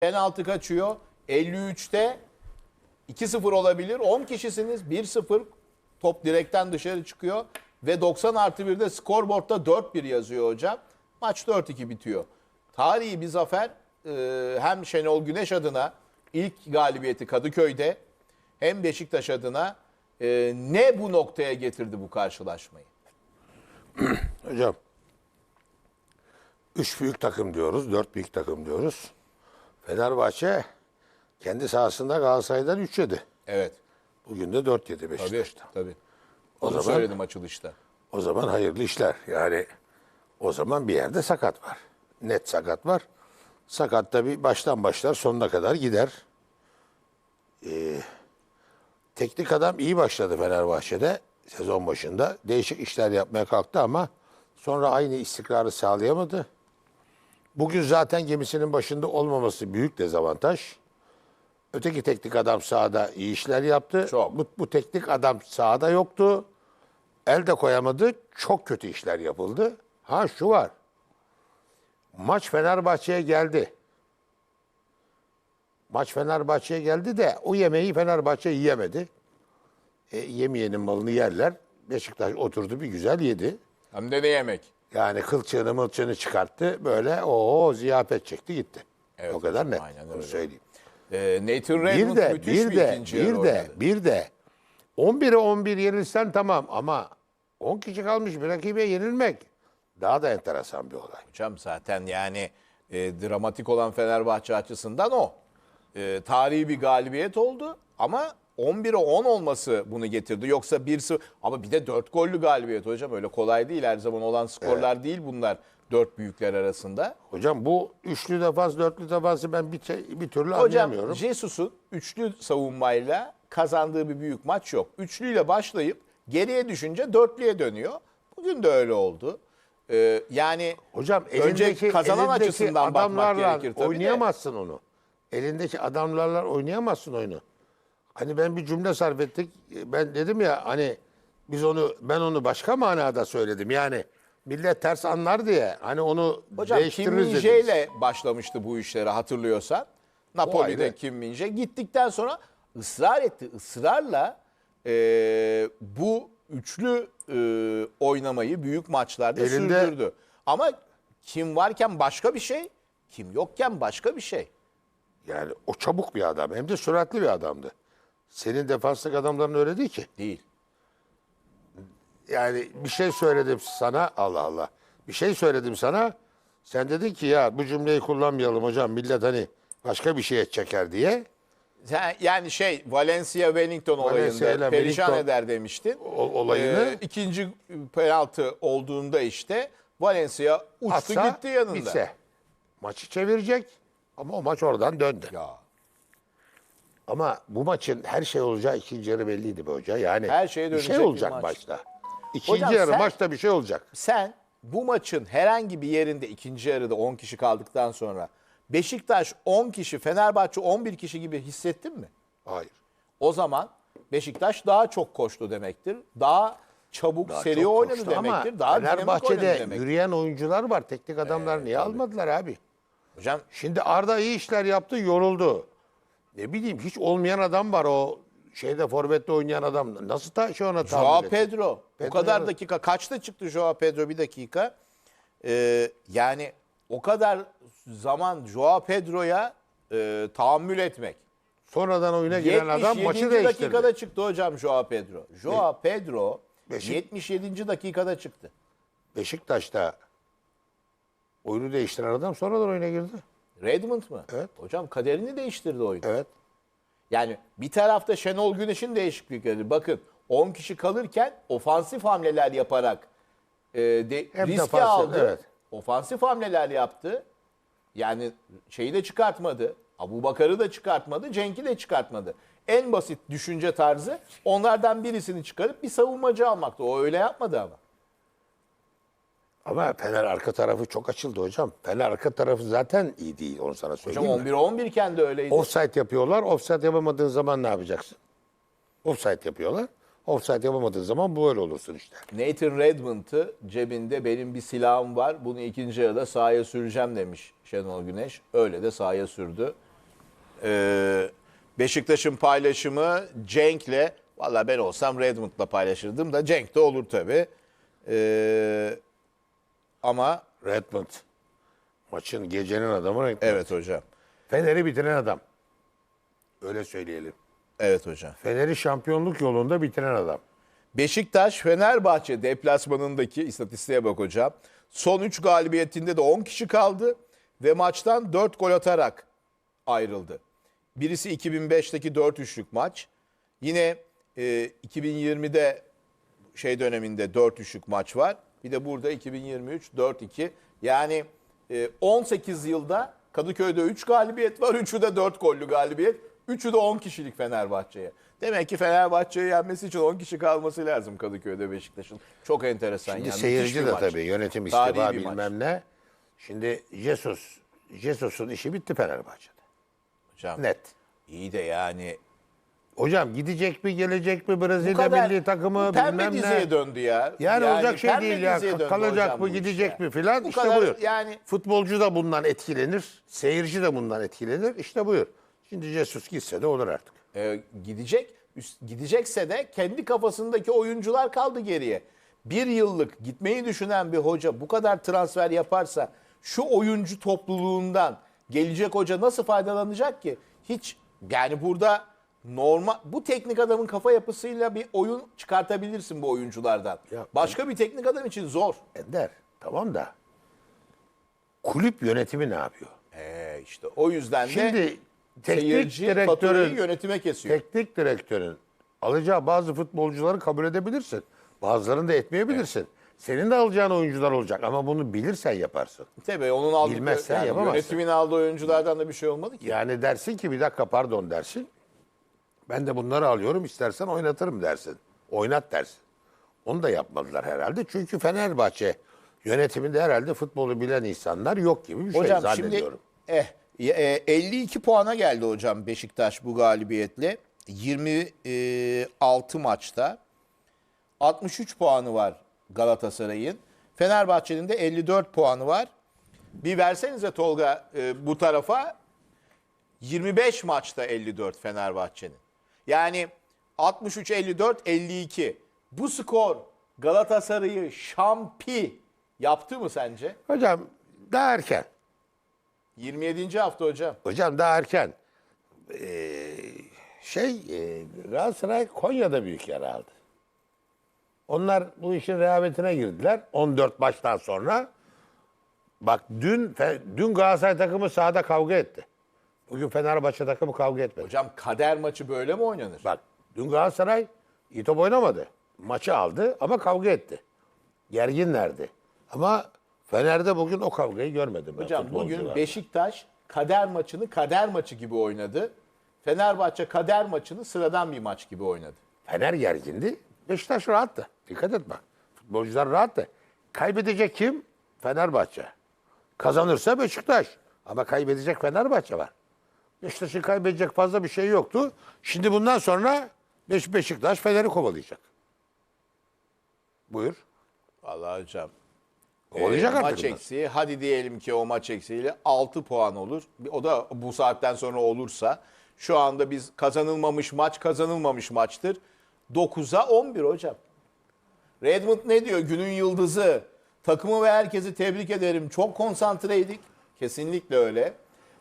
penaltı kaçıyor. 53'te 2-0 olabilir. 10 kişisiniz. 1-0 top direkten dışarı çıkıyor. Ve 90 artı 1'de skorboardta 4-1 yazıyor hocam. Maç 4-2 bitiyor. Tarihi bir zafer Ee, hem Şenol Güneş adına ilk galibiyeti Kadıköy'de hem Beşiktaş adına e, ne bu noktaya getirdi bu karşılaşmayı? Hocam. Üç büyük takım diyoruz, dört büyük takım diyoruz. Fenerbahçe kendi sahasında Galatasaray'dan 3 yedi. Evet. Bugün de 4 yedi Tabii. Beşiktaş'ta. tabii. O Onu zaman- söyledim açılışta. O zaman hayırlı işler. Yani o zaman bir yerde sakat var. Net sakat var. Sakat da bir baştan başlar sonuna kadar gider. Ee, teknik adam iyi başladı Fenerbahçe'de sezon başında. Değişik işler yapmaya kalktı ama sonra aynı istikrarı sağlayamadı. Bugün zaten gemisinin başında olmaması büyük dezavantaj. Öteki teknik adam sahada iyi işler yaptı. Çok. Bu, bu teknik adam sahada yoktu. El de koyamadı. Çok kötü işler yapıldı. Ha şu var. Maç Fenerbahçe'ye geldi. Maç Fenerbahçe'ye geldi de o yemeği Fenerbahçe yiyemedi. E, yemeyenin malını yerler. Beşiktaş oturdu bir güzel yedi. Hem de ne yemek? Yani kılçığını mılçığını çıkarttı. Böyle o ziyafet çekti gitti. Evet, o kadar net. aynen öyle. söyleyeyim. Ee, Nathan Bir Redmond de müthiş bir bir, de yarı bir de bir de 11'e 11 yenilsen tamam ama 10 kişi kalmış bir rakibe yenilmek daha da enteresan bir olay. Hocam zaten yani e, dramatik olan Fenerbahçe açısından o. E, tarihi bir galibiyet oldu ama 11'e 10 olması bunu getirdi. Yoksa 1-0 ama bir de 4 gollü galibiyet hocam öyle kolay değil. Her zaman olan skorlar değil bunlar dört büyükler arasında. Hocam bu üçlü defans, dörtlü defansı ben bir, bir türlü Hocam anlayamıyorum. Jesus'un üçlü savunmayla kazandığı bir büyük maç yok. Üçlüyle başlayıp geriye düşünce dörtlüye dönüyor. Bugün de öyle oldu. Ee, yani Hocam önce elindeki, kazanan elindeki açısından bakmak gerekir tabii de. oynayamazsın onu. Elindeki adamlarla oynayamazsın oyunu. Hani ben bir cümle sarf ettik. Ben dedim ya hani biz onu ben onu başka manada söyledim. Yani millet ters anlar diye hani onu Hocam Kim değiştiririz Min ile başlamıştı bu işlere hatırlıyorsan. Napoli'de ayrı. Kim Min Gittikten sonra ısrar etti. Israrla e, bu üçlü e, oynamayı büyük maçlarda Elinde- sürdürdü. Ama kim varken başka bir şey, kim yokken başka bir şey. Yani o çabuk bir adam hem de süratli bir adamdı. Senin defanslık adamların öyle değil ki. Değil. Yani bir şey söyledim sana Allah Allah. Bir şey söyledim sana. Sen dedin ki ya bu cümleyi kullanmayalım hocam millet hani başka bir şeye çeker diye. Yani şey Valencia Wellington Valencia ile olayında perişan Wellington eder demiştin. O- olayını Ee, ikinci penaltı olduğunda işte Valencia uçtu atsa gitti yanında. bitse. Maçı çevirecek ama o maç oradan döndü. Ya Ama bu maçın her şey olacağı ikinci yarı belliydi be hoca. Yani Her şeye bir şey olacak maç. maçta. İkinci Hocam yarı sen- maçta bir şey olacak. sen bu maçın herhangi bir yerinde ikinci yarıda 10 kişi kaldıktan sonra Beşiktaş 10 kişi, Fenerbahçe 11 kişi gibi hissettin mi? Hayır. O zaman Beşiktaş daha çok koştu demektir. Daha çabuk Daha seri çok oynadı demektir. Daha Fenerbahçe'de yürüyen oyuncular var. Teknik adamlar niye almadılar abi? Hocam Şimdi Arda iyi işler yaptı, yoruldu. Ne bileyim hiç olmayan adam var o şeyde forvette oynayan adam. Nasıl ta şey ona tahammül Joao edecek? Pedro. Pedro o kadar dakika. Kaçta çıktı Joao Pedro bir dakika? Ee, yani o kadar zaman Joao Pedro'ya e, tahammül etmek. Sonradan oyuna giren adam maçı 77. değiştirdi. dakikada çıktı hocam Joao Pedro. Joao Pedro Beşik- 77. dakikada çıktı. Beşiktaş'ta oyunu değiştiren adam sonradan oyuna girdi. Redmond mı? Evet. Hocam kaderini değiştirdi oyun. Evet. Yani bir tarafta Şenol Güneş'in değişiklikleri. Bakın 10 kişi kalırken ofansif hamleler yaparak e, de, Hem riski defansif, aldı. evet. Ofansif hamleler yaptı. Yani şeyi de çıkartmadı. Abu Bakar'ı da çıkartmadı. Cenk'i de çıkartmadı. En basit düşünce tarzı onlardan birisini çıkarıp bir savunmacı almaktı. O öyle yapmadı ama. Ama Fener arka tarafı çok açıldı hocam. Fener arka tarafı zaten iyi değil onu sana Hocam söyleyeyim mi? 11 11 kendi öyleydi. Offside yapıyorlar. Offside yapamadığın zaman ne yapacaksın? Offside yapıyorlar. Offside yapamadığın zaman böyle olursun işte. Nathan Redmond'ı cebinde benim bir silahım var. Bunu ikinci yarıda sahaya süreceğim demiş Şenol Güneş. Öyle de sahaya sürdü. Ee, Beşiktaş'ın paylaşımı Cenk'le valla ben olsam Redmond'la paylaşırdım da Cenk de olur tabii. Ee, ama Redmond. Maçın gecenin adamı Redmond. evet hocam. Fener'i bitiren adam. Öyle söyleyelim. Evet hocam. Fener'i şampiyonluk yolunda bitiren adam. Beşiktaş Fenerbahçe deplasmanındaki istatistiğe bak hocam. Son 3 galibiyetinde de 10 kişi kaldı ve maçtan 4 gol atarak ayrıldı. Birisi 2005'teki 4-3'lük maç. Yine e, 2020'de şey döneminde 4-3'lük maç var. Bir de burada 2023 4-2. Yani e, 18 yılda Kadıköy'de 3 galibiyet var. 3'ü de 4 gollü galibiyet. 3'ü de 10 kişilik Fenerbahçe'ye. Demek ki Fenerbahçe'yi yenmesi için 10 kişi kalması lazım Kadıköy'de Beşiktaş'ın. Çok enteresan. Şimdi yani. seyirci de maç. tabii yönetim istifa bir maç. bilmem ne. Şimdi Jesus, Jesus'un işi bitti Fenerbahçe'de. Hocam, Net. İyi de yani Hocam gidecek mi gelecek mi Brezilya kadar milli takımı pembe bilmem diziye ne. döndü ya. Yani, olacak şey pembe değil ya. diziye döndü Kalacak mı iş gidecek ya. mi filan Bu işte kadar buyur. Yani Futbolcu da bundan etkilenir. Seyirci de bundan etkilenir. İşte buyur. Şimdi Jesus gitse de olur artık. e, gidecek. Üst- Gidecekse de kendi kafasındaki oyuncular kaldı geriye. Bir yıllık gitmeyi düşünen bir hoca bu kadar transfer yaparsa şu oyuncu topluluğundan gelecek hoca nasıl faydalanacak ki? Hiç yani burada normal bu teknik adamın kafa yapısıyla bir oyun çıkartabilirsin bu oyunculardan. Ya, Başka bir teknik adam için zor. Ender tamam da kulüp yönetimi ne yapıyor? Ee, işte o yüzden de Şimdi teknik seyirci faturayı direktörün yönetime kesiyor. teknik direktörün alacağı bazı futbolcuları kabul edebilirsin. Bazılarını da etmeyebilirsin. Senin de alacağın oyuncular olacak ama bunu bilirsen yaparsın. Tabii onun aldığı Bilmezsen yani yapamazsın. yönetimin aldığı oyunculardan da bir şey olmadı ki. Yani dersin ki bir dakika pardon dersin. Ben de bunları alıyorum istersen oynatırım dersin. Oynat dersin. Onu da yapmadılar herhalde. Çünkü Fenerbahçe yönetiminde herhalde futbolu bilen insanlar yok gibi bir şey Hocam şimdi zannediyorum. eh, e, 52 puana geldi hocam Beşiktaş bu galibiyetle. 26 maçta 63 puanı var Galatasaray'ın. Fenerbahçe'nin de 54 puanı var. Bir versenize Tolga e, bu tarafa 25 maçta 54 Fenerbahçe'nin. Yani 63 54 52. Bu skor Galatasaray'ı şampi yaptı mı sence? Hocam daha erken. 27. hafta hocam. Hocam daha erken. Ee, şey e, Galatasaray Konya'da büyük yer aldı. Onlar bu işin rehavetine girdiler 14 maçtan sonra. Bak dün dün Galatasaray takımı sahada kavga etti. Bugün Fenerbahçe takımı kavga etmedi. Hocam kader maçı böyle mi oynanır? Bak dün Galatasaray iyi top oynamadı. Maçı aldı ama kavga etti. Gerginlerdi. Ama Fener'de bugün o kavgayı görmedim ben Hocam bugün futbolcularda. Beşiktaş kader maçını kader maçı gibi oynadı. Fenerbahçe kader maçını sıradan bir maç gibi oynadı. Fener gergindi. Beşiktaş rahattı. Dikkat et bak. Futbolcular rahattı. Kaybedecek kim? Fenerbahçe. Kazanırsa Beşiktaş. Ama kaybedecek Fenerbahçe var. Beşiktaş'ın kaybedecek fazla bir şey yoktu. Şimdi bundan sonra Beş Beşiktaş Fener'i kovalayacak. Buyur. Vallahi hocam. Kovalayacak e, artık maç bunlar. eksiği hadi diyelim ki o maç eksiğiyle 6 puan olur. O da bu saatten sonra olursa şu anda biz kazanılmamış maç kazanılmamış maçtır. 9'a 11 hocam. Redmond ne diyor? Günün yıldızı. Takımı ve herkesi tebrik ederim. Çok konsantreydik. Kesinlikle öyle.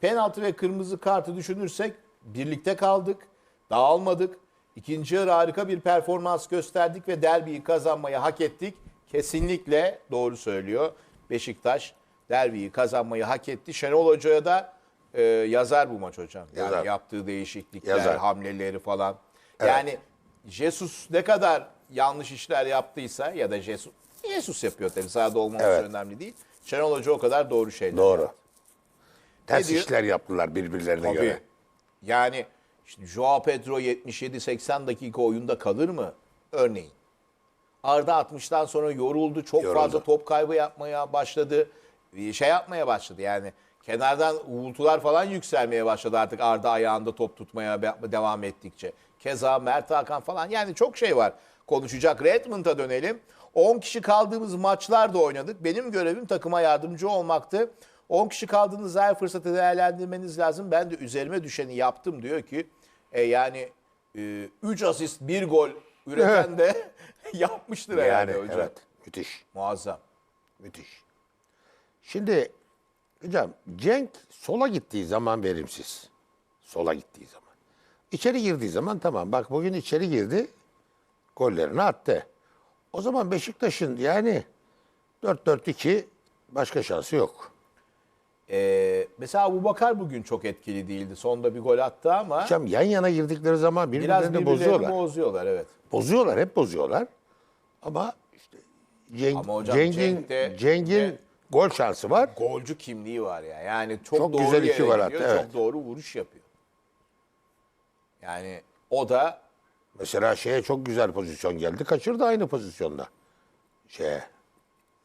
Penaltı ve kırmızı kartı düşünürsek birlikte kaldık. Dağılmadık. İkinci yarı harika bir performans gösterdik ve derbiyi kazanmayı hak ettik. Kesinlikle doğru söylüyor. Beşiktaş derbiyi kazanmayı hak etti. Şenol Hoca'ya da e, yazar bu maç hocam. Yani Yazar. yaptığı değişiklikler, Yazar. hamleleri falan. Yani Jesus ne kadar yanlış işler yaptıysa ya da Jesus Jesus yapıyor tabii sahada olmaması Evet. önemli değil. Şenol Hoca o kadar doğru şeyler. Doğru. yaptı. Ters diyor? işler yaptılar birbirlerine Tabii. göre. Yani işte Joao Pedro 77-80 dakika oyunda kalır mı? Örneğin. Arda 60'tan sonra yoruldu. Çok Yoruldu. fazla top kaybı yapmaya başladı. Bir Şey yapmaya başladı yani. Kenardan uğultular falan yükselmeye başladı artık Arda ayağında top tutmaya devam ettikçe. Keza Mert Hakan falan yani çok şey var konuşacak. Redmond'a dönelim. 10 kişi kaldığımız maçlar da oynadık. Benim görevim takıma yardımcı olmaktı. 10 kişi kaldığınız her fırsatı değerlendirmeniz lazım. Ben de üzerime düşeni yaptım diyor ki e, yani 3 asist 1 gol üreten de yapmıştır herhalde Yani hocam. evet müthiş. Muazzam. Müthiş. Şimdi hocam Cenk sola gittiği zaman verimsiz. Sola gittiği zaman. İçeri girdiği zaman tamam. Bak bugün içeri girdi. Gollerini attı. O zaman Beşiktaş'ın yani 4-4-2 başka şansı yok. Ee, mesela bu Bakar bugün çok etkili değildi. Sonda bir gol attı ama Hocam yan yana girdikleri zaman biraz birbirlerini birbirlerini bozuyorlar. bozuyorlar. Evet. bozuyorlar, hep bozuyorlar. Ama işte Cenk, Ama hocam Cenk'in Cenk'te- Cenk'in Cenk- gol şansı var. Golcü kimliği var ya. Yani çok, Çok doğru güzel yere iki gol attı, evet. Çok doğru vuruş yapıyor. Yani o da Mesela şeye çok güzel pozisyon geldi. Kaçırdı aynı pozisyonda. Şeye,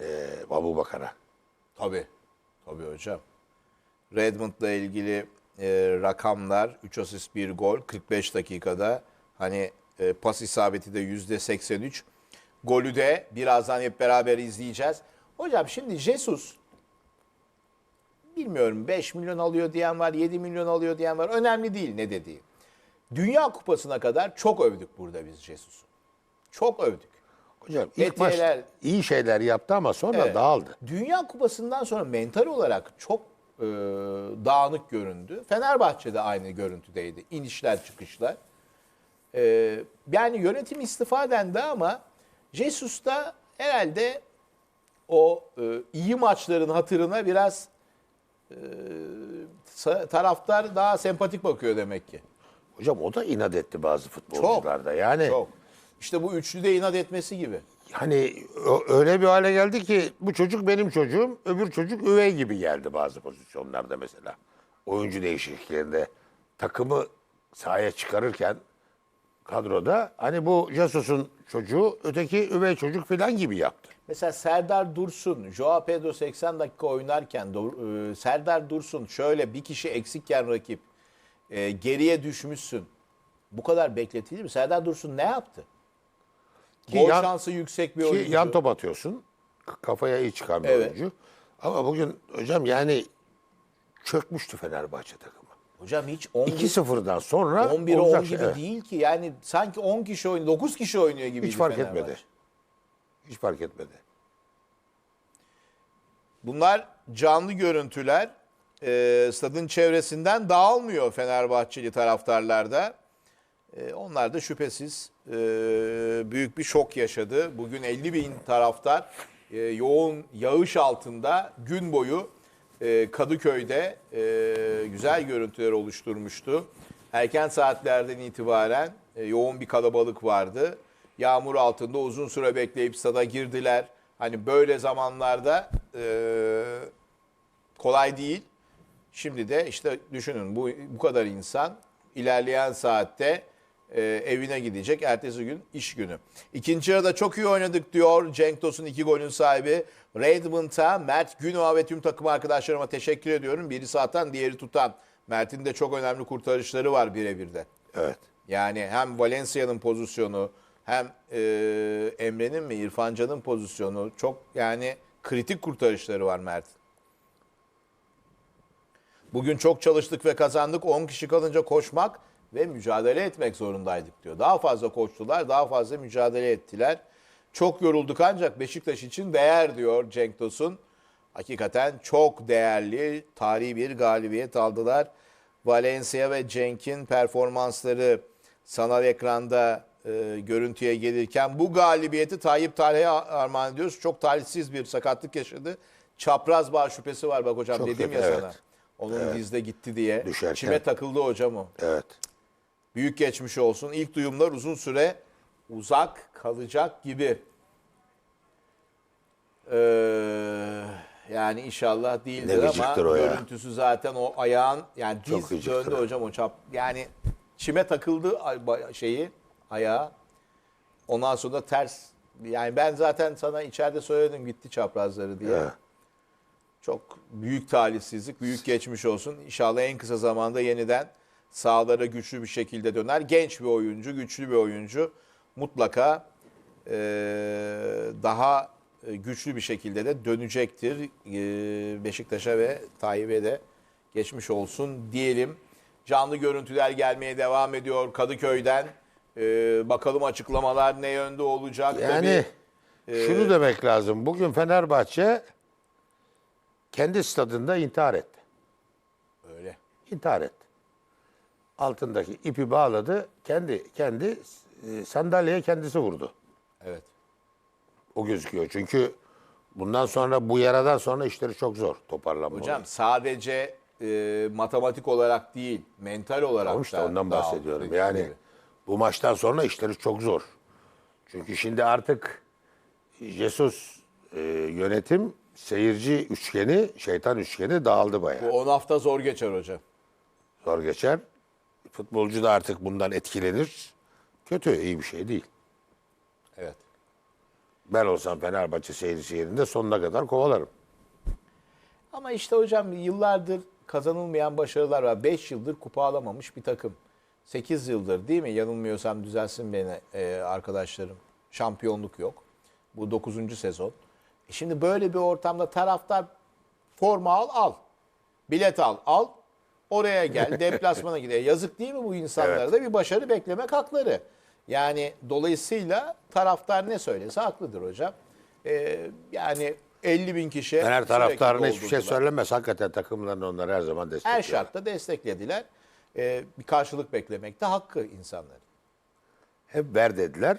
e, Abu Bakar'a. Tabii. Tabii hocam. Redmond'la ilgili e, rakamlar 3 asist 1 gol 45 dakikada. Hani e, pas isabeti de %83. Golü de birazdan hep beraber izleyeceğiz. Hocam şimdi Jesus bilmiyorum 5 milyon alıyor diyen var, 7 milyon alıyor diyen var. Önemli değil ne dediği. Dünya Kupası'na kadar çok övdük burada biz Jesus'u. Çok övdük. Hocam ilk başta iyi şeyler yaptı ama sonra Evet. dağıldı. Dünya Kupası'ndan sonra mental olarak çok e, dağınık göründü. Fenerbahçe'de aynı görüntüdeydi. İnişler çıkışlar. E, yani yönetim istifa dendi ama Jesus da herhalde o e, iyi maçların hatırına biraz e, taraftar daha sempatik bakıyor demek ki. Hocam o da inat etti bazı futbolcularda. Yani Çok. İşte bu üçlü de inat etmesi gibi. Hani öyle bir hale geldi ki bu çocuk benim çocuğum, öbür çocuk üvey gibi geldi bazı pozisyonlarda mesela. Oyuncu değişikliklerinde takımı sahaya çıkarırken kadroda hani bu Jesus'un çocuğu öteki üvey çocuk falan gibi yaptı. Mesela Serdar Dursun, Joao Pedro 80 dakika oynarken e, Serdar Dursun şöyle bir kişi eksikken rakip e, geriye düşmüşsün. Bu kadar bekletilir mi? Serdar Dursun ne yaptı? Ki Gol yan- şansı yüksek bir Ki oyuncu. yan top atıyorsun. Kafaya iyi çıkan bir Evet. oyuncu. Ama bugün hocam yani çökmüştü Fenerbahçe takımı. Hocam hiç 11, 2-0'dan sonra 11'e 10 olacak gibi şey. Evet. değil ki. Yani sanki 10 kişi oynuyor, 9 kişi oynuyor gibi. Hiç fark etmedi. Hiç fark etmedi. Bunlar canlı görüntüler. Ee, stadın çevresinden dağılmıyor Fenerbahçeli taraftarlarda. Ee, onlar da şüphesiz e, büyük bir şok yaşadı. Bugün 50 bin taraftar e, yoğun yağış altında gün boyu e, Kadıköy'de e, güzel görüntüler oluşturmuştu. Erken saatlerden itibaren e, yoğun bir kalabalık vardı. Yağmur altında uzun süre bekleyip stada girdiler. Hani böyle zamanlarda e, kolay değil. Şimdi de işte düşünün bu bu kadar insan ilerleyen saatte e, evine gidecek. Ertesi gün iş günü. İkinci yarıda çok iyi oynadık diyor Cenk Tosun iki golün sahibi. Redmond'a, Mert Gündoğan ve tüm takım arkadaşlarıma teşekkür ediyorum. Birisi atan diğeri tutan. Mert'in de çok önemli kurtarışları var birebir de. Evet. Yani hem Valencia'nın pozisyonu hem e, Emre'nin mi İrfan Can'ın pozisyonu çok yani kritik kurtarışları var Mert. Bugün çok çalıştık ve kazandık. 10 kişi kalınca koşmak ve mücadele etmek zorundaydık diyor. Daha fazla koştular, daha fazla mücadele ettiler. Çok yorulduk ancak Beşiktaş için değer diyor Cenk Tosun. Hakikaten çok değerli, tarihi bir galibiyet aldılar. Valencia ve Cenk'in performansları sanal ekranda e, görüntüye gelirken bu galibiyeti Tayyip Talih'e armağan ediyoruz. Çok talihsiz bir sakatlık yaşadı. Çapraz bağ şüphesi var bak hocam Çok dedim kötü, ya evet. sana. Onun dizde gitti diye. Düşerken. Çime takıldı hocam o. Evet. Büyük geçmiş olsun. İlk duyumlar uzun süre uzak kalacak gibi. Ee, yani inşallah değildir ama o ya. görüntüsü zaten o ayağın yani diz döndü hocam o çap. Yani çime takıldı şeyi ayağı. Ondan sonra ters. Yani ben zaten sana içeride söyledim gitti çaprazları diye. Evet. Çok büyük talihsizlik, büyük geçmiş olsun. İnşallah en kısa zamanda yeniden sahalara güçlü bir şekilde döner. Genç bir oyuncu, güçlü bir oyuncu. Mutlaka eee, daha e, güçlü bir şekilde de dönecektir. E, Beşiktaş'a ve Tayyip'e de geçmiş olsun diyelim. Canlı görüntüler gelmeye devam ediyor Kadıköy'den. E, bakalım açıklamalar ne yönde olacak. Yani Tabii, e, şunu demek lazım. Bugün Fenerbahçe kendi stadında intihar etti. öyle. İntihar etti. Altındaki ipi bağladı. Kendi kendi e, sandalyeye kendisi vurdu. Evet. O gözüküyor. Çünkü bundan sonra bu yaradan sonra işleri çok zor toparlanma. Hocam sadece e, matematik olarak değil, mental olarak Tamam işte da ondan bahsediyorum. Yani gibi. bu maçtan sonra işleri çok zor. Çünkü şimdi artık Jesus e, yönetim seyirci üçgeni, şeytan üçgeni dağıldı bayağı. bu 10 hafta zor geçer hocam. Zor geçer. Futbolcu da artık bundan etkilenir. Kötü, iyi bir şey değil. Evet. Ben olsam Fenerbahçe seyircisi yerinde sonuna kadar kovalarım. Ama işte hocam yıllardır kazanılmayan başarılar var. 5 yıldır kupa alamamış bir takım. 8 yıldır değil mi? Yanılmıyorsam düzelsin beni e, arkadaşlarım. Şampiyonluk yok. Bu 9. sezon. E şimdi böyle bir ortamda taraftar forma al al. Bilet al al. Oraya gel. Deplasmana gidiyor. Yazık değil mi bu insanlara Evet. da bir başarı beklemek hakları. Yani dolayısıyla taraftar ne söylese haklıdır hocam. E, yani 50 bin kişi Fener sürekli taraftarına hiçbir şey söylemez. Hakikaten takımlarını onlar her zaman destekliyor. Her şartta desteklediler. Ee, bir karşılık beklemek de hakkı insanların. Hep ver dediler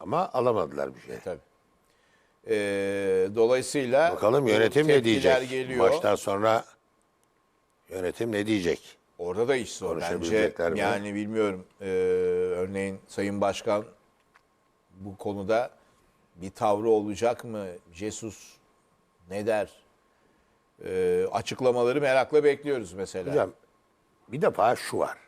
ama alamadılar bir şey. Tabii. Ee, dolayısıyla Bakalım yönetim ne diyecek? Geliyor. Maçtan sonra yönetim ne diyecek? Orada da iş zor bence. Mi? Yani bilmiyorum. Ee, örneğin Sayın Başkan bu konuda bir tavrı olacak mı? Jesus ne der? Ee, açıklamaları merakla bekliyoruz mesela. Hocam bir defa şu var.